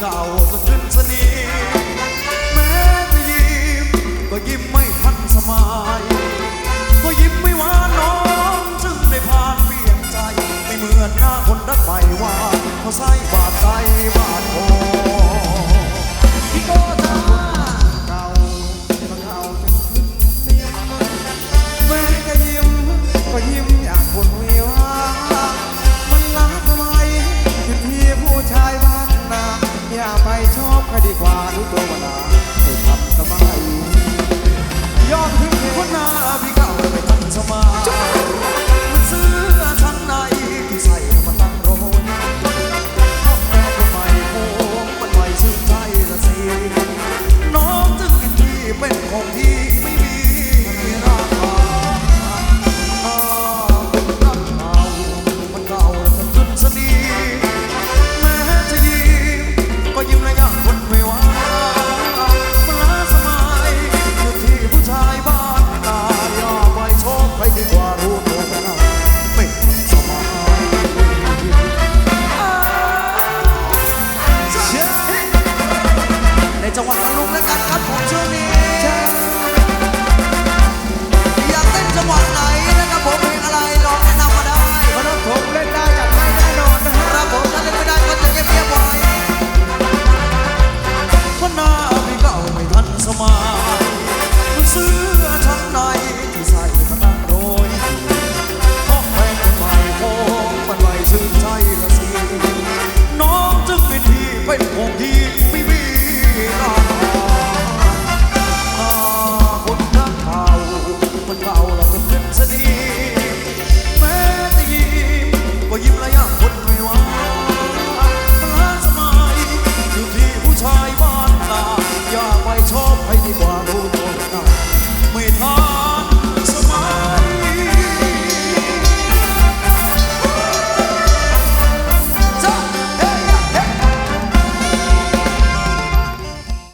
เก่าจนขึ้นสนิทแม้จะยิ้มก็ยิ้มไม่ทันสมัยก็ยิ้มไม่หวานน้องจึงได้ผ่านเปลี่ยนใจ ไม่เหมือนหน้าคนรักใหว่าเขาใส่บาดใจ ด้วยกัอยากเต้นจังหวะไหนนะครับผมเพลงอะไรลองแนะนำมาได้มนุษย์ผมเล่นได้จัดให้แน่นอนนะครับผมถ้าเล่นไม่ได้ก็จะเงียบๆไว้เพรหน้าพี่เก่าไม่ทันสมัย my toy.